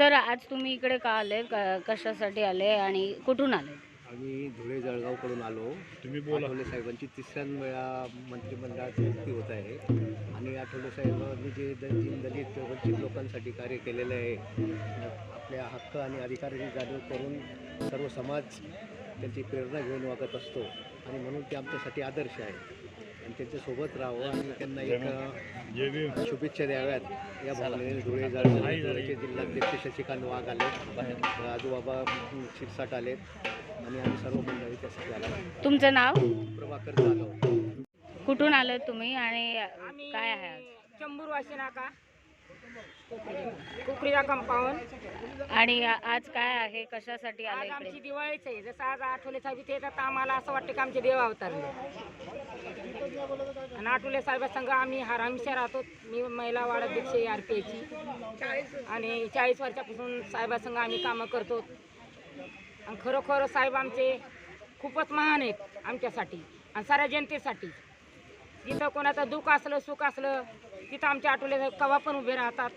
Sir आज तुम्ही इकडे का आले? क- कशासाठी आले आणि कुठून आले? आम्ही धुळे जळगावकडून आलो. तुम्ही बोला. आठवले साहेबांची तिसऱ्या वेळा मंत्रिमंडळाची नियुक्ती होत आहे. आणि आठवले साहेबांनी जे द- दीन दलित वंचित लोकांसाठी कार्य केलेलं आहे आपल्या हक्क आणि अधिकाराची जाणीव करून सर्व समाज त्यांची प्रेरणा घेऊन वागत असतो. आणि म्हणून ते आमच्यासाठी आदर्श आहे. त्यांच्यासोबत राहावं आणि त्यांना एक शुभेच्छा द्याव्यात. या भावनेने धुळे धुळेचे जिल्हाध्यक्ष शशिकांत वाघ आले. आजोबाबा शिरसाट आलेत आणि आम्ही सर्व मंडळी त्यासाठी आला तुमचं नाव? प्रभाकर जाधव. कुठून आले तुम्ही आणि काय आहे चंबूर वाशी नाका. कुकरीला कंपाऊंड. आणि आज काय आहे? कशासाठी आले आज आमची दिवाळीच आहे. जसं आज आठवले साहेब इथे येतात आम्हाला असं वाटतं की आमचे देव अवतारले. आणि आठवले साहेबासंग आम्ही हा हमेशा राहतो. मी महिला अध्यक्ष आहे आर पी आयची आणि चाळीस वर्षापासून साहेबासंग आम्ही कामं करतो. आणि खरोखर साहेब आमचे खूपच महान आहेत आमच्यासाठी आणि साऱ्या जनतेसाठी. जिथं कोणाचं दुःख असलं सुख असलं तिथं आमच्या आठवले कवा पण उभे राहतात.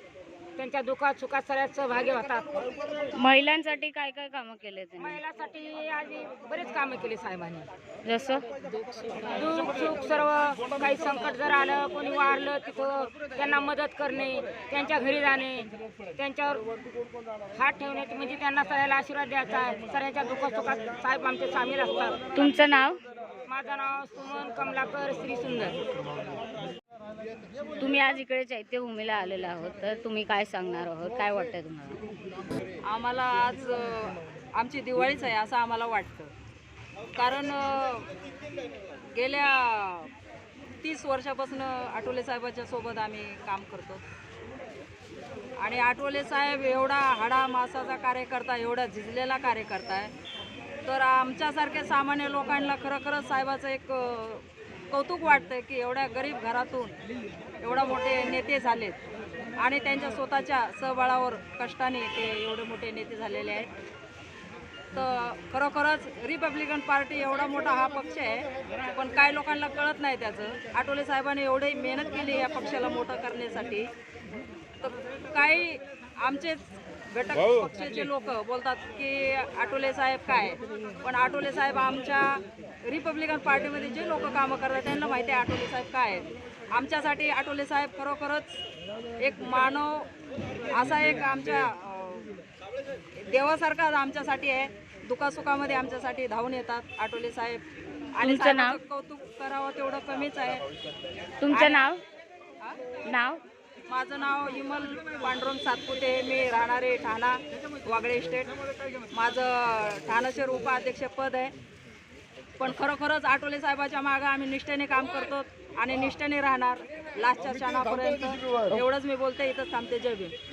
त्यांच्या दुःखात सुखात सगळ्यात सहभागी होतात. महिलांसाठी काय काय कामं केले महिलासाठी आधी बरेच कामं केली साहेबांनी. जसं? दुःख सुख सर्व काही संकट जर आलं कोणी वारलं तिथं त्यांना मदत करणे त्यांच्या घरी जाणे त्यांच्यावर हात ठेवण्याची म्हणजे त्यांना सगळ्याला आशीर्वाद द्यायचा सगळ्यांच्या दुःख सुखात साहेब आमचे सामील असतात. तुमचं नाव? माझं नाव सुमन कमलाकर श्री सुंदर. आज इकडे चैत्यभूमीला आलेलो आहोत. तर तुम्ही काय सांगणार आहोत? काय वाटतं तुम्हाला? आम्हाला आज आमची दिवाळीच आहे असं आम्हाला वाटतं. कारण गेल्या तीस वर्षापासून आठवले साहेबाच्या सोबत आम्ही काम करतो. आणि आठवले साहेब एवढा हाडा मासाचा कार्यकर्ता एवढा झिजलेला कार्यकर्ता आहे. तर आमच्यासारख्या सामान्य लोकांना खरं खरंच साहेबाचं एक कौतुक वाटतं की एवढ्या गरीब घरातून एवढा मोठे नेते झालेत. आणि त्यांच्या स्वतःच्या सहबळावर कष्टाने ते एवढे मोठे नेते झालेले आहेत. तर खरोखरच रिपब्लिकन पार्टी एवढा मोठा हा पक्ष आहे पण काही लोकांना कळत नाही त्याचं. आठवले साहेबांनी एवढी मेहनत केली या पक्षाला मोठं करण्यासाठी. तर काही आमचे घटक पक्षाचे लोक बोलतात की आठवले साहेब काय? पण आठवले साहेब आमच्या रिपब्लिकन पार्टीमध्ये जे लोक कामं करतात त्यांना माहिती आहे आठवले साहेब काय आहेत. आमच्यासाठी आठवले साहेब खरोखरच एक मानव असा एक आमच्या देवासारखा आमच्यासाठी आहे. दुखासुखामध्ये आमच्यासाठी धावून येतात आठवले साहेब. आणि तुमचं नाव? साहेबाचं कौतुक करावं तेवढं कमीच आहे. तुमचं नाव? नाव? माझं नाव विमल पांडुरंग सातपुते मी राहणारे ठाणा वागळे स्टेट माझं ठाणाशेर उपाध्यक्षपद आहे. पण खरोखरच आठवले साहेबाच्या मागं आम्ही निष्ठेने काम करतो आणि निष्ठेने राहणार लास्टच्या क्षणापर्यंत. एवढंच मी बोलते इथंच थांबते. जय भीम.